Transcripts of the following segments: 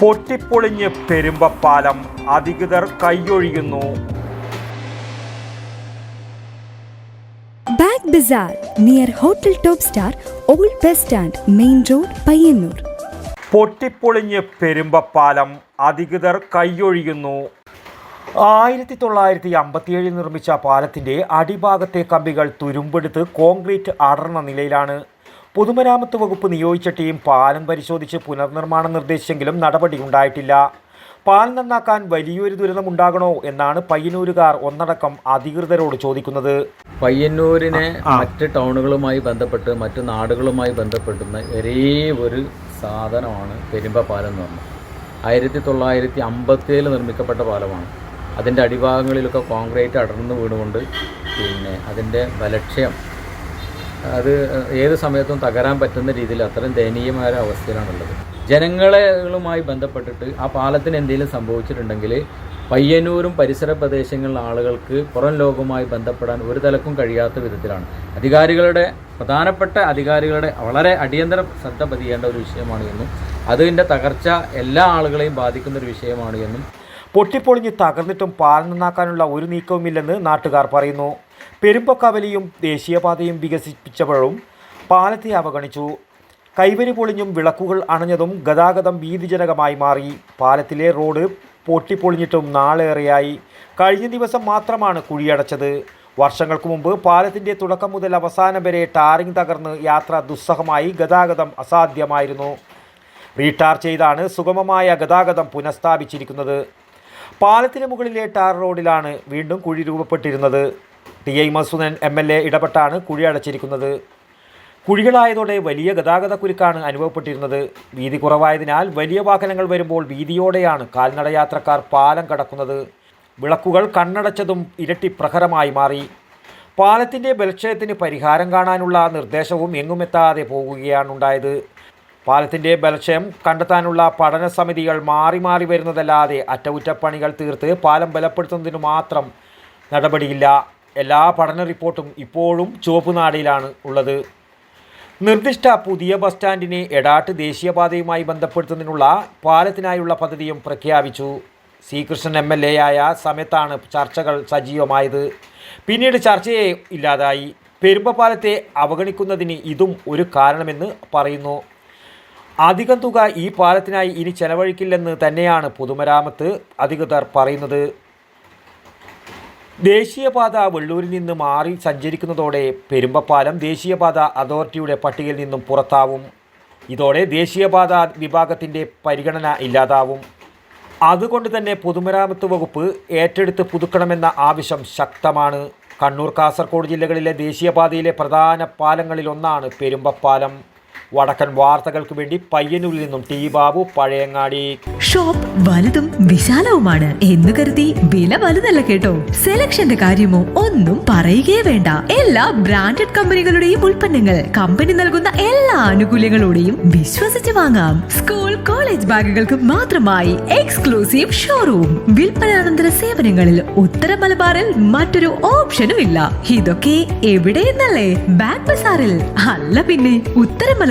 പൊട്ടിപ്പൊളിഞ്ഞ് പെരുമ്പപ്പാലം അധികൃതർ കൈയൊഴിയുന്നു. Bag bazaar near hotel top star old bus stand main road Payyanur. പൊട്ടിപ്പൊളിഞ്ഞ് പെരുമ്പപ്പാലം അധികൃതർ കൈയൊഴിയുന്നു. ആയിരത്തി തൊള്ളായിരത്തി അമ്പത്തിയേഴിൽ നിർമ്മിച്ച പാലത്തിന്റെ അടിഭാഗത്തെ കമ്പികൾ തുരുമ്പെടുത്ത് കോൺക്രീറ്റ് അടർന്ന നിലയിലാണ്. പൊതുമരാമത്ത് വകുപ്പ് നിയോഗിച്ച ടീം പാലം പരിശോധിച്ച് പുനർനിർമ്മാണം നിർദ്ദേശിച്ചെങ്കിലും നടപടിയുണ്ടായിട്ടില്ല പാലം നന്നാക്കാൻ വലിയൊരു ദുരിതമുണ്ടാകണോ എന്നാണ് പയ്യന്നൂരുകാർ ഒന്നടക്കം അധികൃതരോട് ചോദിക്കുന്നത്. പയ്യന്നൂരിനെ മറ്റ് ടൗണുകളുമായി ബന്ധപ്പെട്ട് മറ്റു നാടുകളുമായി ബന്ധപ്പെടുന്ന ഒരേ ഒരു സാധനമാണ് പെരുമ്പ പാലം എന്ന് പറഞ്ഞത്. ആയിരത്തി തൊള്ളായിരത്തി അമ്പത്തിയേഴിൽ നിർമ്മിക്കപ്പെട്ട പാലമാണ്. അതിന്റെ അടിഭാഗങ്ങളിലൊക്കെ കോൺക്രീറ്റ് അടർന്നു വീണുകൊണ്ട് പിന്നെ അതിന്റെ ബലക്ഷയം അത് ഏത് സമയത്തും തകരാൻ പറ്റുന്ന രീതിയിൽ അത്രയും ദയനീയമായ ഒരു അവസ്ഥയിലാണുള്ളത്. ജനങ്ങളുമായി ബന്ധപ്പെട്ടിട്ട് ആ പാലത്തിന് എന്തെങ്കിലും സംഭവിച്ചിട്ടുണ്ടെങ്കിൽ പയ്യന്നൂരും പരിസര പ്രദേശങ്ങളിലെ ആളുകൾക്ക് പുറം ലോകവുമായി ബന്ധപ്പെടാൻ ഒരു തലക്കും കഴിയാത്ത വിധത്തിലാണ്. അധികാരികളുടെ പ്രധാനപ്പെട്ട അധികാരികളുടെ വളരെ അടിയന്തര ശ്രദ്ധ പതിയേണ്ട ഒരു വിഷയമാണ് എന്നും അതിന്റെ തകർച്ച എല്ലാ ആളുകളെയും ബാധിക്കുന്ന ഒരു വിഷയമാണ് എന്നും. പൊട്ടിപ്പൊളിഞ്ഞ് തകർന്നിട്ടും പാലം നന്നാക്കാനുള്ള ഒരു നീക്കവുമില്ലെന്ന് നാട്ടുകാർ പറയുന്നു. പെരുമ്പക്കവലിയും ദേശീയപാതയും വികസിപ്പിച്ചപ്പോഴും പാലത്തെ അവഗണിച്ചു. കൈവരി പൊളിഞ്ഞും വിളക്കുകൾ അണഞ്ഞതും ഗതാഗതം ഭീതിജനകമായി മാറി. പാലത്തിലെ റോഡ് പൊട്ടിപ്പൊളിഞ്ഞിട്ടും നാളേറെയായി. കഴിഞ്ഞ ദിവസം മാത്രമാണ് കുഴിയടച്ചത്. വർഷങ്ങൾക്ക് മുമ്പ് പാലത്തിന്റെ തുടക്കം മുതൽ അവസാനം വരെ ടാറിംഗ് തകർന്ന് യാത്ര ദുസ്സഹമായി ഗതാഗതം അസാധ്യമായിരുന്നു. റീടാർ ചെയ്താണ് സുഗമമായ ഗതാഗതം പുനഃസ്ഥാപിച്ചിരിക്കുന്നത്. പാലത്തിന് മുകളിലെ ടാർ റോഡിലാണ് വീണ്ടും കുഴി രൂപപ്പെട്ടിരുന്നത്. T I Madhusoodanan M L A ഇടപെട്ടാണ് കുഴി അടച്ചിരിക്കുന്നത്. കുഴികളായതോടെ വലിയ ഗതാഗത കുരുക്കാണ് അനുഭവപ്പെട്ടിരുന്നത്. വീതി കുറവായതിനാൽ വലിയ വാഹനങ്ങൾ വരുമ്പോൾ വീതിയോടെയാണ് കാൽനടയാത്രക്കാർ പാലം കടക്കുന്നത്. വിളക്കുകൾ കണ്ണടച്ചതും ഇരട്ടി പ്രഹരമായി മാറി. പാലത്തിന്റെ ബലക്ഷയത്തിന് പരിഹാരം കാണാനുള്ള നിർദ്ദേശവും എങ്ങുമെത്താതെ പോകുകയാണുണ്ടായത്. പാലത്തിന്റെ ബലക്ഷയം കണ്ടെത്താനുള്ള പഠന സമിതികൾ മാറി മാറി വരുന്നതല്ലാതെ അറ്റകുറ്റപ്പണികൾ തീർത്ത് പാലം ബലപ്പെടുത്തുന്നതിന് മാത്രം നടപടിയില്ല. എല്ലാ പഠന റിപ്പോർട്ടും ഇപ്പോഴും ചുവപ്പ് നാടിയിലാണ് ഉള്ളത്. നിർദ്ദിഷ്ട പുതിയ ബസ് സ്റ്റാൻഡിനെ എടാട്ട് ദേശീയപാതയുമായി ബന്ധപ്പെടുത്തുന്നതിനുള്ള പാലത്തിനായുള്ള പദ്ധതിയും പ്രഖ്യാപിച്ചു. C Krishnan M L A ആയ സമയത്താണ് ചർച്ചകൾ സജീവമായത്. പിന്നീട് ചർച്ചയെ ഇല്ലാതായി. പെരുമ്പപ്പാലത്തെ അവഗണിക്കുന്നതിന് ഇതും ഒരു കാരണമെന്ന് പറയുന്നു. അധികം തുക ഈ പാലത്തിനായി ഇനി ചെലവഴിക്കില്ലെന്ന് തന്നെയാണ് പൊതുമരാമത്ത് അധികൃതർ പറയുന്നത്. ദേശീയപാത വെള്ളൂരിൽ നിന്ന് മാറി സഞ്ചരിക്കുന്നതോടെ പെരുമ്പപ്പാലം ദേശീയപാത അതോറിറ്റിയുടെ പട്ടികയിൽ നിന്നും പുറത്താവും. ഇതോടെ ദേശീയപാത വിഭാഗത്തിന്റെ പരിഗണന ഇല്ലാതാവും. അതുകൊണ്ട് തന്നെ പൊതുമരാമത്ത് വകുപ്പ് ഏറ്റെടുത്ത് പുതുക്കണമെന്ന ആവശ്യം ശക്തമാണ്. കണ്ണൂർ കാസർഗോഡ് ജില്ലകളിലെ ദേശീയപാതയിലെ പ്രധാന പാലങ്ങളിലൊന്നാണ് പെരുമ്പപ്പാലം. വടക്കൻ വാർത്തകൾക്ക് വേണ്ടി പയ്യന്നൂരിൽ നിന്നും ടി ബാബു പഴയങ്ങാടി. ഷോപ്പ് വലുതും വിശാലവുമാണ് എന്ന് കരുതി വില വലുതല്ല കേട്ടോ. സെലക്ഷന്റെ കാര്യമോ ഒന്നും പറയുകയേ വേണ്ട. എല്ലാ ബ്രാൻഡഡ് കമ്പനികളുടെയും ഉൽപ്പന്നങ്ങൾ കമ്പനി നൽകുന്ന എല്ലാ ആനുകൂല്യങ്ങളോടെയും വിശ്വസിച്ച് വാങ്ങാം. സ്കൂൾ കോളേജ് ബാഗുകൾക്ക് മാത്രമായി എക്സ്ക്ലൂസീവ് ഷോറൂം. വിൽപ്പനാനന്തര സേവനങ്ങളിൽ ഉത്തര മലബാറിൽ മറ്റൊരു ഓപ്ഷനും ഇല്ല. ഇതൊക്കെ എവിടെയെന്നല്ലേ? ബാഗ് ബസാറിൽ. അല്ല പിന്നെ ഉത്തര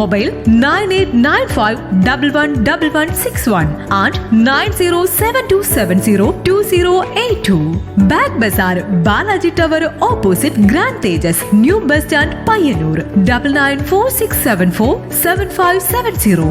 Mobile nine eight nine five double one double one six one and nine zero seven two seven zero two zero eight two. Bag bazaar Balaji tower opposite grand Thejas new bus stand Payyanur double nine four six seven four seven five seven zero.